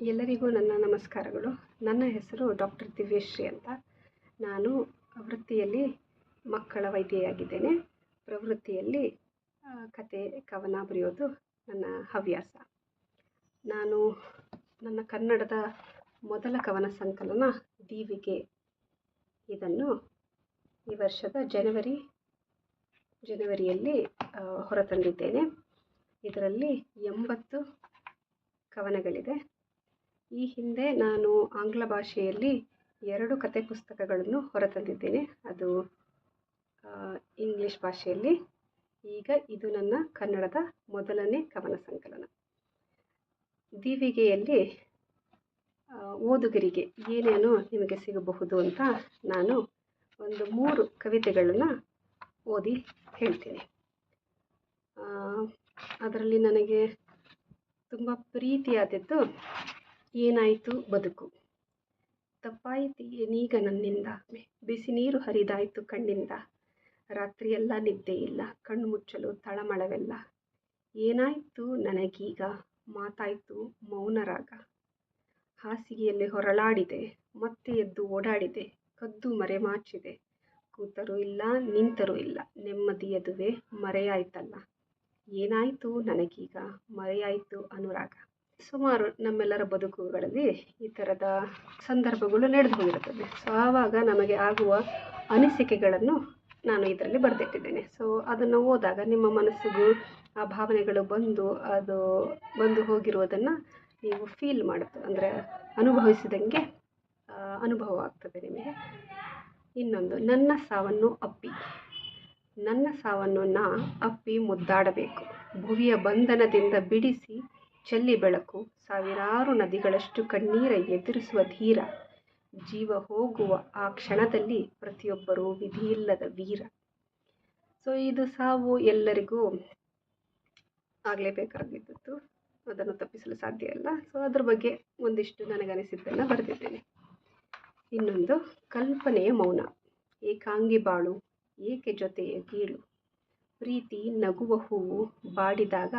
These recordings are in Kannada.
ನಮಸ್ಕಾರಗಳು. ನನ್ನ ಹೆಸರು ಡಾಕ್ಟರ್ ದಿವ್ಯಶ್ರೀ ಅಂತ. ನಾನು ವೃತ್ತಿಯಲ್ಲಿ ಮಕ್ಕಳ ವೈದ್ಯೆಯಾಗಿದ್ದೇನೆ. ಪ್ರವೃತ್ತಿಯಲ್ಲಿ ಕತೆ ಕವನ ಬರೆಯೋದು ನನ್ನ ಹವ್ಯಾಸ. ನಾನು ನನ್ನ ಕನ್ನಡದ ಮೊದಲ ಕವನ ಸಂಕಲನ ದೀವಿಗೆ ಇದನ್ನು ಈ ವರ್ಷದ ಜನವರಿ, ಜನವರಿಯಲ್ಲಿ ಹೊರತಂದಿದ್ದೇನೆ. ಇದರಲ್ಲಿ ಎಂಬತ್ತು ಕವನಗಳಿದೆ. ಈ ಹಿಂದೆ ನಾನು ಆಂಗ್ಲ ಭಾಷೆಯಲ್ಲಿ ಎರಡು ಕತೆ ಪುಸ್ತಕಗಳನ್ನು ಹೊರತಂದಿದ್ದೇನೆ. ಅದು ಇಂಗ್ಲೀಷ್ ಭಾಷೆಯಲ್ಲಿ. ಈಗ ಇದು ನನ್ನ ಕನ್ನಡದ ಮೊದಲನೇ ಕವನ ಸಂಕಲನ. ದೀವಿಗೆಯಲ್ಲಿ ಓದುಗರಿಗೆ ಏನೇನು ನಿಮಗೆ ಸಿಗಬಹುದು ಅಂತ ನಾನು ಒಂದು ಮೂರು ಕವಿತೆಗಳನ್ನು ಓದಿ ಹೇಳ್ತೀನಿ. ಅದರಲ್ಲಿ ನನಗೆ ತುಂಬ ಪ್ರೀತಿಯಾದದ್ದು ಏನಾಯಿತು ಬದುಕು? ತಪ್ಪಾಯಿತು ಏನೀಗ ನನ್ನಿಂದ? ಬಿಸಿ ನೀರು ಹರಿದಾಯಿತು ಕಣ್ಣಿಂದ. ರಾತ್ರಿಯೆಲ್ಲ ನಿದ್ದೆ ಇಲ್ಲ, ಕಣ್ಣು ಮುಚ್ಚಲು ತಳಮಳವೆಲ್ಲ. ಏನಾಯಿತು ನನಗೀಗ? ಮಾತಾಯಿತು ಮೌನರಾಗ. ಹಾಸಿಗೆಯಲ್ಲಿ ಹೊರಳಾಡಿದೆ, ಮತ್ತೆ ಎದ್ದು ಓಡಾಡಿದೆ, ಕದ್ದು ಮರೆಮಾಚಿದೆ. ಕೂತರೂ ಇಲ್ಲ, ನಿಂತರೂ ಇಲ್ಲ, ನೆಮ್ಮದಿ ನೆಮ್ಮದಿಯದುವೆ ಮರೆಯಾಯ್ತಲ್ಲ. ಏನಾಯಿತು ನನಗೀಗ? ಮರೆಯಾಯಿತು ಅನುರಾಗ. ಸುಮಾರು ನಮ್ಮೆಲ್ಲರ ಬದುಕುಗಳಲ್ಲಿ ಈ ಥರದ ಸಂದರ್ಭಗಳು ನಡೆದು ಹೋಗಿರುತ್ತದೆ ಸೊ ಆವಾಗ ನಮಗೆ ಆಗುವ ಅನಿಸಿಕೆಗಳನ್ನು ನಾನು ಇದರಲ್ಲಿ ಬರೆದಿಟ್ಟಿದ್ದೇನೆ. ಸೊ ಅದನ್ನು ಓದಾಗ ನಿಮ್ಮ ಮನಸ್ಸಿಗೂ ಆ ಭಾವನೆಗಳು ಬಂದು, ಅದು ಬಂದು ಹೋಗಿರುವುದನ್ನು ನೀವು ಫೀಲ್ ಮಾಡುತ್ತೆ, ಅಂದರೆ ಅನುಭವಿಸಿದಂಗೆ ಅನುಭವ ಆಗ್ತದೆ ನಿಮಗೆ. ಇನ್ನೊಂದು, ನನ್ನ ಸಾವನ್ನು ಅಪ್ಪಿ. ನನ್ನ ಸಾವನ್ನು ನಾ ಅಪ್ಪಿ ಮುದ್ದಾಡಬೇಕು. ಭುವಿಯ ಬಂಧನದಿಂದ ಬಿಡಿಸಿ ಚೆಲ್ಲಿ ಬೆಳಕು, ಸಾವಿರಾರು ನದಿಗಳಷ್ಟು ಕಣ್ಣೀರ ಎದುರಿಸುವ ಧೀರ. ಜೀವ ಹೋಗುವ ಆ ಕ್ಷಣದಲ್ಲಿ ಪ್ರತಿಯೊಬ್ಬರೂ ವಿಧಿಯಿಲ್ಲದ ವೀರ. ಸೊ ಇದು ಸಾವು ಎಲ್ಲರಿಗೂ ಆಗಲೇಬೇಕಾಗಿದ್ದದ್ದು ಅದನ್ನು ತಪ್ಪಿಸಲು ಸಾಧ್ಯ ಇಲ್ಲ. ಸೊ ಅದ್ರ ಬಗ್ಗೆ ಒಂದಿಷ್ಟು ನನಗನಿಸಿದ್ದನ್ನು ಬರೆದಿದ್ದೇನೆ. ಇನ್ನೊಂದು, ಕಲ್ಪನೆಯ ಮೌನ. ಏಕಾಂಗಿ ಬಾಳು, ಏಕೆ ಜೊತೆಯ ಗೀಳು. ಪ್ರೀತಿ ನಗುವ ಹೂವು ಬಾಡಿದಾಗ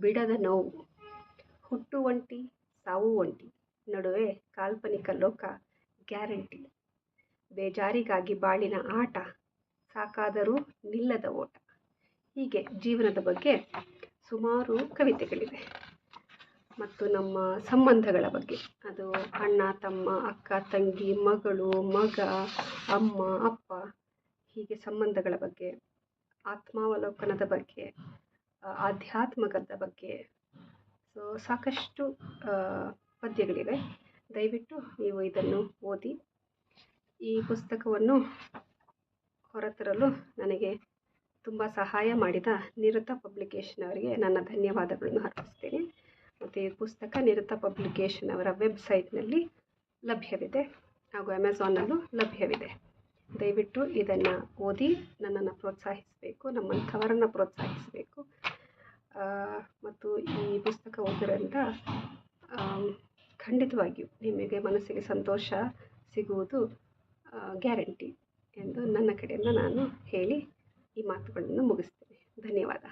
ಬಿಡದ ನೋವು. ಹುಟ್ಟು ಒಂಟಿ, ಸಾವು ಒಂಟಿ, ನಡುವೆ ಕಾಲ್ಪನಿಕ ಲೋಕ ಗ್ಯಾರಂಟಿ. ಬೇಜಾರಿಗಾಗಿ ಬಾಳಿನ ಆಟ, ಸಾಕಾದರೂ ನಿಲ್ಲದ ಓಟ. ಹೀಗೆ ಜೀವನದ ಬಗ್ಗೆ ಸುಮಾರು ಕವಿತೆಗಳಿವೆ. ಮತ್ತು ನಮ್ಮ ಸಂಬಂಧಗಳ ಬಗ್ಗೆ. ಅದು ಅಣ್ಣ, ತಮ್ಮ, ಅಕ್ಕ, ತಂಗಿ, ಮಗಳು, ಮಗ, ಅಮ್ಮ, ಅಪ್ಪ. ಹೀಗೆ ಸಂಬಂಧಗಳ ಬಗ್ಗೆ, ಆತ್ಮಾವಲೋಕನದ ಬಗ್ಗೆ ಆಧ್ಯಾತ್ಮಕದ ಬಗ್ಗೆ ಸೊ ಸಾಕಷ್ಟು ಪದ್ಯಗಳಿವೆ. ದಯವಿಟ್ಟು ನೀವು ಇದನ್ನು ಓದಿ. ಈ ಪುಸ್ತಕವನ್ನು ಹೊರತರಲು ನನಗೆ ತುಂಬ ಸಹಾಯ ಮಾಡಿದ ನಿರತ ಪಬ್ಲಿಕೇಶನ್ ಅವರಿಗೆ ನನ್ನ ಧನ್ಯವಾದಗಳನ್ನು ಅರ್ಪಿಸ್ತೀನಿ. ಮತ್ತು ಈ ಪುಸ್ತಕ ನಿರತ ಪಬ್ಲಿಕೇಶನ್ ಅವರ ವೆಬ್ಸೈಟ್ನಲ್ಲಿ ಲಭ್ಯವಿದೆ. ಹಾಗೂ ಅಮೆಝಾನಲ್ಲೂ ಲಭ್ಯವಿದೆ. ದಯವಿಟ್ಟು ಇದನ್ನು ಓದಿ, ನನ್ನನ್ನು ಪ್ರೋತ್ಸಾಹಿಸಬೇಕು, ನಮ್ಮಂಥವರನ್ನು ಪ್ರೋತ್ಸಾಹಿಸಬೇಕು. ಮತ್ತು ಈ ಪುಸ್ತಕ ಓದೋದ್ರಿಂದ ಖಂಡಿತವಾಗಿಯೂ ನಿಮಗೆ ಮನಸ್ಸಿಗೆ ಸಂತೋಷ ಸಿಗುವುದು ಗ್ಯಾರಂಟಿ ಎಂದು ನನ್ನ ಕಡೆಯಿಂದ ನಾನು ಹೇಳಿ ಈ ಮಾತುಗಳನ್ನು ಮುಗಿಸ್ತೇನೆ. ಧನ್ಯವಾದ.